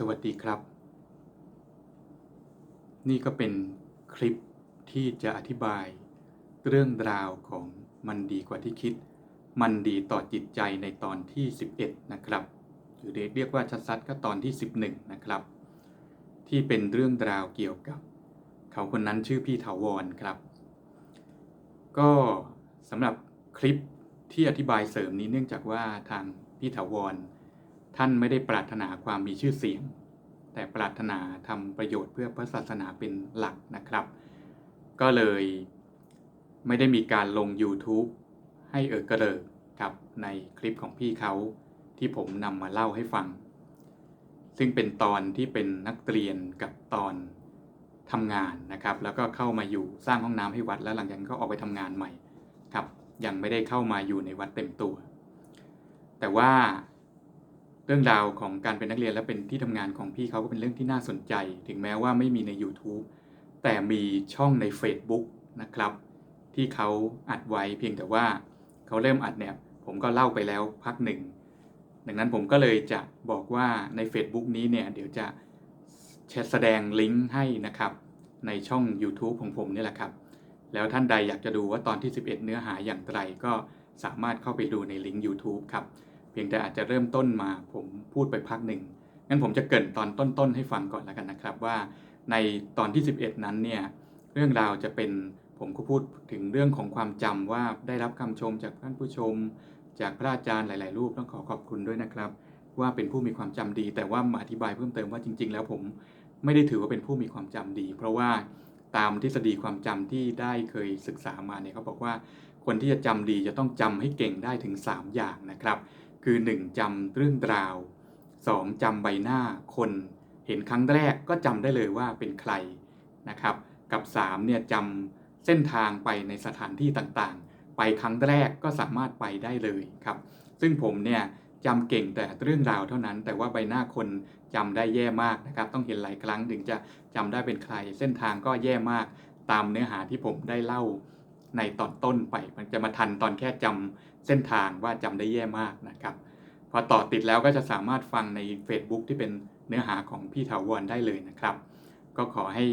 สวัสดีครับ นี่ก็เป็นคลิปที่จะอธิบาย เรื่องราวของมันดีกว่าที่คิด มันดีต่อจิตใจในตอนที่ 11 นะครับ หรือเรียกว่าชัดๆก็ตอนที่ 11 นะครับ ที่เป็นเรื่องราวเกี่ยวกับ เขาคนนั้นชื่อพี่ถาวรครับ ก็สำหรับคลิปที่อธิบายเสริมนี้เนื่องจากว่าทางพี่ถาวร ท่านไม่ได้ปรารถนาความมีชื่อเสียง แต่ปรารถนาทำประโยชน์เพื่อพระศาสนาเป็นหลักนะครับ ก็เลยไม่ได้มีการลง YouTube ให้เออกระเริกครับในคลิปของพี่เขาที่ผมนำมาเล่าให้ฟัง ซึ่งเป็นตอนที่เป็นนักเรียนกับตอนทำงานนะครับ แล้วก็เข้ามาอยู่สร้างห้องน้ำให้วัด แล้วหลังจากนั้นก็ออกไปทำงานใหม่ครับ ยังไม่ได้เข้ามาอยู่ในวัดเต็มตัว แต่ว่า เรื่องราวของการเป็นนักเรียนและเป็นที่ทำงานของพี่เขาก็เป็นเรื่องที่น่าสนใจ ถึงแม้ว่าไม่มีใน YouTube แต่มีช่องใน Facebook นะครับ ที่เขาอัดไว้เพียงแต่ว่าเขาเริ่มอัดเนี่ย ผมก็เล่าไปแล้วพักหนึ่ง ดังนั้นผมก็เลยจะบอกว่าใน Facebook นี้เนี่ย เดี๋ยวจะแสดงลิงก์ให้นะครับ ในช่อง YouTube ของผมนี่แหละครับ แล้วท่านใดอยากจะดูว่าตอนที่ 11 เนื้อหาอย่างไรก็สามารถเข้าไปดูในลิงก์ YouTube ครับ พียงแต่อาจจะเริ่มต้นมาผมพูดไปพักหนึ่งงั้นผมจะเกรินตอนต้นๆให้ฟังก่อนแล้วกันนะครับว่า ในตอนที่ 11 นั้นเนี่ยเรื่องราวจะเป็นผมก็พูดถึงเรื่องของความจำว่าได้รับคำชมจากท่านผู้ชม จากพระอาจารย์หลาย ๆ รูปต้องขอขอบคุณด้วยนะครับ ว่าเป็นผู้มีความจำดี แต่ว่ามาอธิบายเพิ่มเติมว่าจริง ๆ แล้วผมไม่ได้ถือว่าเป็นผู้มีความจำดี เพราะว่าตามทฤษฎีความจำที่ได้เคยศึกษามาเนี่ยเขาบอกว่าคนที่จะจำดีจะต้องจำให้เก่งได้ถึง 3 อย่างนะครับ คือ 1. จำเรื่องราว 2. จำใบหน้าคน เห็นครั้งแรกก็จำได้เลยว่าเป็นใครนะครับ กับ 3 เนี่ยจำเส้นทางไปในสถานที่ต่างๆ ไปครั้งแรกก็สามารถไปได้เลยครับ ซึ่งผมเนี่ยจำเก่งแต่เรื่องราวเท่านั้น แต่ว่าใบหน้าคนจำได้แย่มากนะครับ ต้องเห็นหลายครั้งถึงจะจำได้เป็นใคร เส้นทางก็แย่มากตามเนื้อหาที่ผมได้เล่า ในตอนต้นไป มันจะมาทันตอนแค่จำเส้นทางว่าจำได้แย่มากนะครับ พอต่อติดแล้วก็จะสามารถฟังใน Facebook ที่เป็นเนื้อหาของพี่ถาวรได้เลยนะครับ ก็ขอให้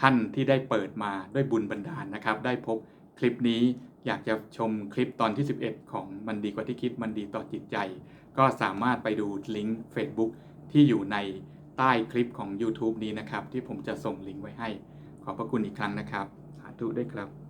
ท่านที่ได้เปิดมาด้วยบุญบันดาลนะครับ ได้พบคลิปนี้อยากจะชมคลิปตอนที่ 11 ของมันดีกว่าที่คิดมันดีต่อจิตใจ ก็สามารถไปดูลิงก์ Facebook ที่อยู่ในใต้คลิปของ YouTube นี้นะครับ ที่ผมจะส่งลิงก์ไว้ให้ ขอบพระคุณอีกครั้งนะครับ สาธุด้วยครับ